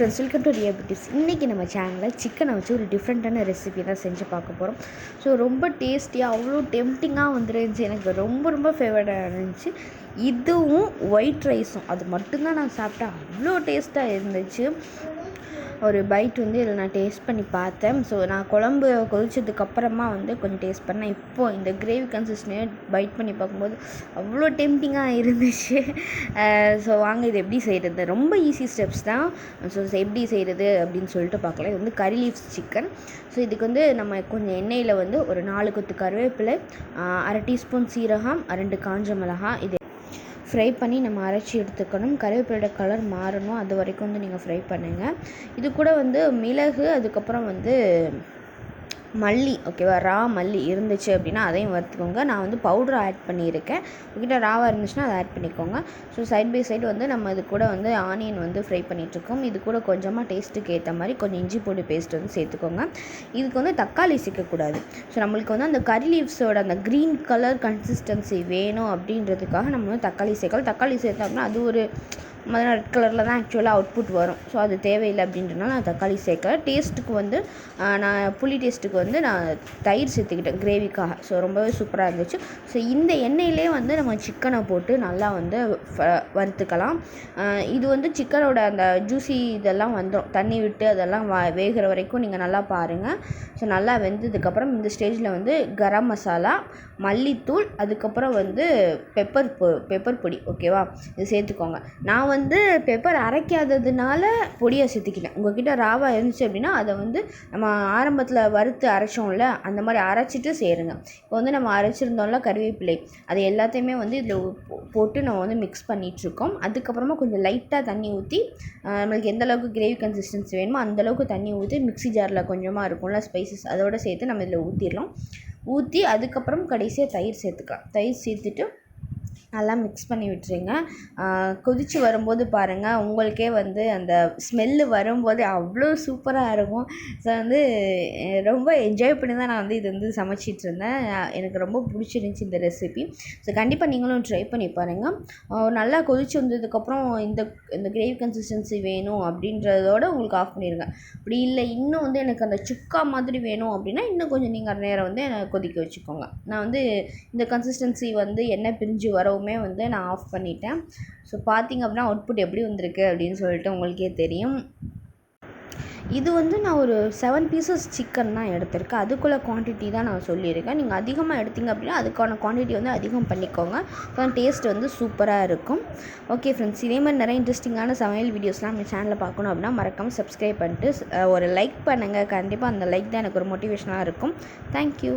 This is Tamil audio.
ஃப்ரெண்ட்ஸ் வெல்கம் டு ரியாபிட்டிஸ் இன்றைக்கி நம்ம சேனலில் சிக்கனை வச்சு ஒரு டிஃப்ரெண்ட்டான ரெசிபி தான் செஞ்சு பார்க்க போகிறோம் ஸோ ரொம்ப டேஸ்டியாக அவ்வளோ டெம்டிங்காக வந்துருந்துச்சு. எனக்கு ரொம்ப ரொம்ப ஃபேவரட்டாக இருந்துச்சு. இதுவும் ஒயிட் ரைஸும் அது மட்டும்தான் நான் சாப்பிட்டேன். அவ்வளோ டேஸ்ட்டாக இருந்துச்சு. ஒரு பைட் வந்து இதில் நான் டேஸ்ட் பண்ணி பார்த்தேன். ஸோ நான் குழம்பு கொதிச்சதுக்கப்புறமா வந்து கொஞ்சம் டேஸ்ட் பண்ணேன். இப்போது இந்த கிரேவி கன்சிஸ்டன்சியை பைட் பண்ணி பார்க்கும்போது அவ்வளோ டெம்டிங்காக இருந்துச்சு. ஸோ வாங்க இது எப்படி செய்கிறது ரொம்ப ஈஸி ஸ்டெப்ஸ் தான். ஸோ எப்படி செய்கிறது அப்படின்னு சொல்லிட்டு பார்க்கலாம் இது வந்து கறி லீவ்ஸ் சிக்கன் ஸோ இதுக்கு வந்து நம்ம கொஞ்சம் எண்ணெயில் வந்து ஒரு நாலு கொத்து கருவேப்பிலை அரை டீஸ்பூன் சீரகம் ரெண்டு காஞ்ச மிளகா இது ஃப்ரை பண்ணி நம்ம அரைச்சி எடுத்துக்கணும். கருவேப்பிலோட கலர் மாறணும். அது வரைக்கும் வந்து நீங்கள் ஃப்ரை பண்ணுங்கள் இது கூட வந்து மிளகு அதுக்கப்புறம் வந்து மல்லி ஓகேவா ரா மல்லி இருந்துச்சு அப்படின்னா அதையும் வறுத்துக்கோங்க. நான் வந்து பவுடர் ஆட் பண்ணியிருக்கேன். உங்ககிட்ட ராவாக இருந்துச்சுன்னா அதை ஆட் பண்ணிக்கோங்க. ஸோ சைட் பை சைடு வந்து நம்ம இது கூட வந்து ஆனியன் வந்து ஃப்ரை பண்ணிகிட்ருக்கோம் இது கூட கொஞ்சமாக டேஸ்ட்டுக்கு ஏற்ற மாதிரி கொஞ்சம் இஞ்சி பூண்டு பேஸ்ட் வந்து சேர்த்துக்கோங்க. இதுக்கு வந்து தக்காளி சேர்க்கக்கூடாது. ஸோ நம்மளுக்கு வந்து அந்த கறி லீவ்ஸோட அந்த க்ரீன் கலர் கன்சிஸ்டன்சி வேணும் அப்படின்றதுக்காக நம்ம வந்து தக்காளி சேர்க்கலாம். தக்காளி சேர்த்தோம்னா அது ஒரு ரெட் கலரில் தான் ஆக்சுவலாக அவுட்புட் வரும். ஸோ அது தேவையில்லை அப்படின்றனால நான் தக்காளி சேர்க்கல. டேஸ்ட்டுக்கு வந்து நான் புளி டேஸ்ட்டுக்கு வந்து நான் தயிர் சேர்த்துக்கிட்டேன் கிரேவிக்காக ஸோ ரொம்பவே சூப்பராக இருந்துச்சு. ஸோ இந்த எண்ணெயிலே வந்து நம்ம சிக்கனை போட்டு நல்லா வந்து வறுத்துக்கலாம். இது வந்து சிக்கனோட அந்த ஜூசி இதெல்லாம் வந்துடும் தண்ணி விட்டு அதெல்லாம் வ வேகிற வரைக்கும் நீங்கள் நல்லா பாருங்கள் ஸோ நல்லா வெந்ததுக்கப்புறம் இந்த ஸ்டேஜில் வந்து கரம் மசாலா மல்லித்தூள் அதுக்கப்புறம் வந்து பெப்பர் பொ பெப்பர் பொடி ஓகேவா இது சேர்த்துக்கோங்க. நான் வந்து பெப்பர் அரைக்காததுனால பொடியை சேர்த்துக்கிட்டேன். உங்கள்கிட்ட ராவாக இருந்துச்சு அப்படின்னா அதை வந்து நம்ம ஆரம்பத்தில் வறுத்து அரைச்சோம்ல அந்த மாதிரி அரைச்சிட்டு சேருங்க. இப்போ வந்து நம்ம அரைச்சிருந்தோம்ல கருவேப்பிலை அது எல்லாத்தையுமே வந்து இதில் போட்டு நம்ம வந்து மிக்ஸ் பண்ணிகிட்ருக்கோம் அதுக்கப்புறமா கொஞ்சம் லைட்டாக தண்ணி ஊற்றி நம்மளுக்கு எந்த அளவுக்கு கிரேவி கன்சிஸ்டன்சி வேணுமோ அந்தளவுக்கு தண்ணி ஊற்றி மிக்ஸி ஜாரில் கொஞ்சமாக இருக்கும்ல ஸ்பைசஸ் அதோடு சேர்த்து நம்ம இதில் ஊற்றிடலாம் ஊற்றி அதுக்கப்புறம் கடைசியாக தயிர் சேர்த்துக்கலாம். தயிர் சேர்த்துட்டு நல்லா மிக்ஸ் பண்ணி விட்டுருங்க. கொதித்து வரும்போது பாருங்கள் உங்களுக்கே வந்து அந்த ஸ்மெல்லு வரும்போது அவ்வளோ சூப்பராக இருக்கும். ஸோ வந்து ரொம்ப என்ஜாய் பண்ணி தான் நான் வந்து இது வந்து சமைச்சிட்டு இருந்தேன். எனக்கு ரொம்ப பிடிச்சிருந்துச்சி இந்த ரெசிபி ஸோ கண்டிப்பாக நீங்களும் ட்ரை பண்ணி பாருங்கள் நல்லா கொதிச்சு வந்ததுக்கப்புறம் இந்த இந்த கிரேவி கன்சிஸ்டன்சி வேணும் அப்படின்றதோட உங்களுக்கு ஆஃப் பண்ணிடுங்க அப்படி இல்லை இன்னும் வந்து எனக்கு அந்த சுக்கா மாதிரி வேணும் அப்படின்னா இன்னும் கொஞ்சம் நீங்கள் நேரம் வந்து கொதிக்க வச்சுக்கோங்க. நான் வந்து இந்த கன்சிஸ்டன்சி வந்து எண்ணெய் பிரிஞ்சு வரோ எல்லாவுமே வந்து நான் ஆஃப் பண்ணிட்டேன். ஸோ பார்த்திங்க அப்படின்னா அவுட்புட் எப்படி வந்திருக்கு அப்படின்னு சொல்லிட்டு உங்களுக்கே தெரியும். இது வந்து நான் ஒரு செவன் பீசஸ் சிக்கன் தான் எடுத்திருக்கேன். அதுக்குள்ளே குவான்டிட்டி தான் நான் சொல்லியிருக்கேன். நீங்கள் அதிகமாக எடுத்திங்க அப்படின்னா அதுக்கான குவான்டிட்டி வந்து அதிகம் பண்ணிக்கோங்க. ஸோ டேஸ்ட் வந்து சூப்பராக இருக்கும். ஓகே ஃப்ரெண்ட்ஸ் இதே மாதிரி நிறைய இன்ட்ரெஸ்டிங்கான சமையல் வீடியோஸ்லாம் நம்ம சேனலில் பார்க்கணும் அப்படின்னா மறக்காமல் சப்ஸ்கிரைப் பண்ணிட்டு ஒரு லைக் பண்ணுங்கள் கண்டிப்பாக அந்த லைக் தான் எனக்கு ஒரு மோட்டிவேஷனாக இருக்கும். தேங்க்யூ